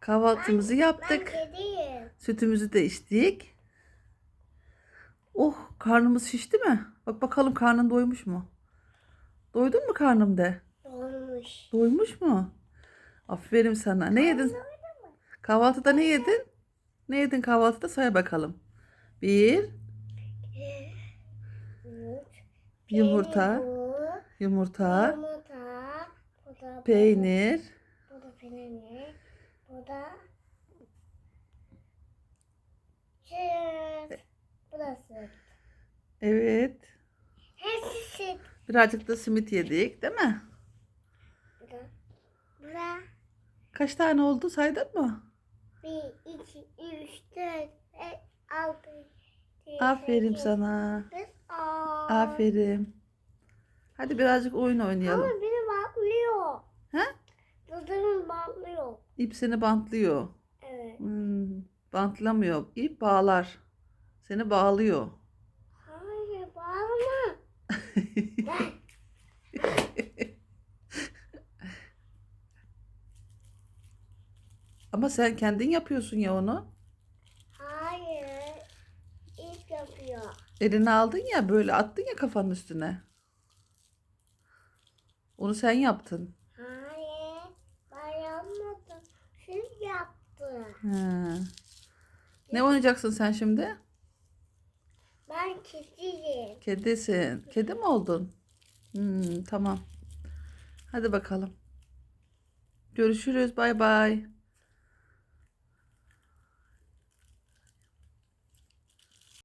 Kahvaltımızı yaptık. Sütümüzü de içtik. Oh karnımız şişti mi? Bak bakalım karnın doymuş mu? Doydun mu karnım de? Dolmuş. Doymuş mu? Aferin sana. Ne yedin? Kahvaltıda ne yedin? Ne yedin kahvaltıda say bakalım. Bir yumurta, yumurta, Yumurta. Peynir, Bu da peynir. Bu da süt. Bu da süt. evet. Hepsi süt. Birazcık da simit yedik, değil mi? Bu da. Bu da. Kaç tane oldu saydın mı? Bir, iki, üç, dört, beş, altı. yedi, Aferin sekiz, sana. dokuz, on. Aferin. Hadi birazcık oyun Ama oynayalım. beni bantlıyor. He? Dudağım bantlıyor. İp seni bantlıyor. Evet. Hmm, bantlamıyor. İp bağlar. Seni bağlıyor. Hayır bağlama. Ama sen kendin yapıyorsun ya onu. Hayır. İlk yapıyor. Elini aldın ya böyle attın ya kafanın üstüne. Onu sen yaptın. Hayır. Ben yapmadım. Siz yaptı. Ha. Ne oynayacaksın sen şimdi? Ben kediyim. Kedisin. Kedi mi oldun? Hmm, tamam. Hadi bakalım. Görüşürüz. Bay bay.